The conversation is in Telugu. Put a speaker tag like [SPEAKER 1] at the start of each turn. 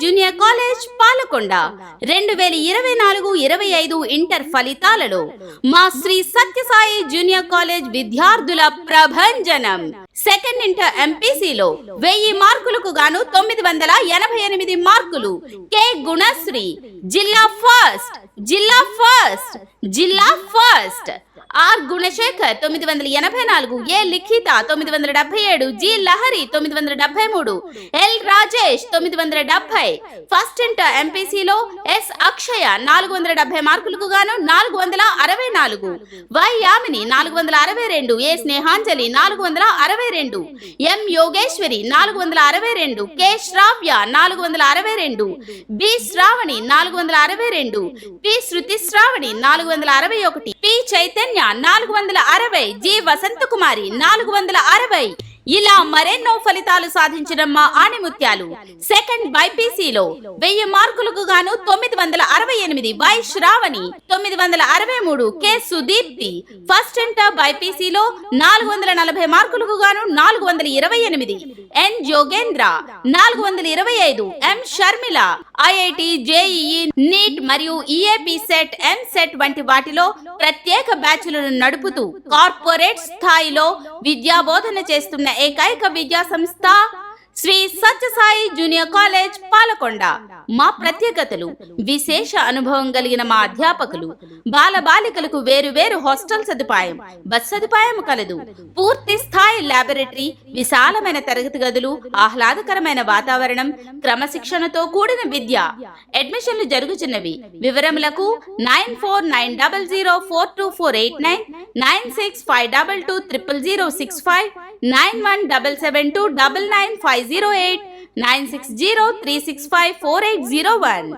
[SPEAKER 1] Junior college Palakonda. రెండు వేల ఇరవై నాలుగు ఇరవై ఐదు ఇంటర్ ఫలితాలలో మా శ్రీ సత్యసాయి జూనియర్ కాలేజ్ విద్యార్థుల ప్రభంజనం. సెకండ్ ఇంటర్ ఎంపీసీలో వెయ్యి మార్కులకు గాను తొమ్మిది వందల ఎనభై ఎనిమిది మార్కులు. కె. గుణశ్రీ జిల్లా ఫస్ట్ జిల్లా ఫస్ట్ జిల్లా ఫస్ట్. ఆర్ గుణశేఖర్ తొమ్మిది వందల ఎనభై నాలుగు ఏ లిఖిత తొమ్మిది వందల డెబ్బై ఏడు జి లహరి తొమ్మిది వందల డెబ్బై మూడు ఎల్ రాజేష్ తొమ్మిది వందల డెబ్బై ఫస్ట్ ఇంటర్ ఎంపీసీలో ఎస్ అక్షయ నాలుగు వందల డెబ్బై మార్కులకు గాను నాలుగు వందల అరవై నాలుగు వై యామిని నాలుగు వందల అరవై రెండు ఏ స్నేహాంజలి నాలుగు వందల అరవై రెండు ఎం యోగేశ్వరి నాలుగు వందల అరవై రెండు కె శ్రావ్య నాలుగు వందల అరవై రెండు బి శ్రావణి నాలుగు వందల అరవై రెండు పి శృతి శ్రావణి నాలుగు వందల అరవై ఒకటి పి చైతన్య నాలుగు వందల అరవై జి వసంత కుమారి నాలుగు వందల అరవై. ఇలా మరెన్నో ఫలితాలు సాధించిన మా ఆణిముత్యాలు. సెకండ్ బైపీసీలో వెయ్యి మార్కులకు గాను తొమ్మిది వందల అరవై ఎనిమిది వై శ్రావణి తొమ్మిది వందల అరవై మూడు కె సుదీప్తి ఫస్ట్ ఇంటర్ బైపీసీలో నాలుగు వందల నలభై మార్కులకు గాను నాలుగు వందల ఇరవై ఎనిమిది ఎన్ జోగేంద్ర నాలుగు వందల ఇరవై ఐదు M Sharmila IIT JEE NEET మరియు ఈఏపి సెట్ ఎం సెట్ వంటి వాటిలో ప్రత్యేక బ్యాచ్లను నడుపుతూ కార్పొరేట్ స్థాయిలో విద్యాబోధన చేస్తున్న ఏకైక విద్యా సంస్థ శ్రీ సాయి జూనియర్ కాలేజ్ పాలకొండ. మా ప్రత్యేకతలు విశేష అనుభవం కలిగిన మా అధ్యాపకులు బాల బాలికలకు వేరు వేరు హాస్టల్ సదుపాయం బస్ సదుపాయం కలదు. పూర్తి స్థాయి లాబొరేటరీ విశాలమైన తరగతి గదులు ఆహ్లాదకరమైన వాతావరణం క్రమశిక్షణతో కూడిన విద్య. అడ్మిషన్లు జరుగుతున్నవి. వివరములకు nine four nine double zero four two four eight nine nine six five double two triple zero six five nine one double seven two double nine five zero eight nine six zero three six five four eight zero one.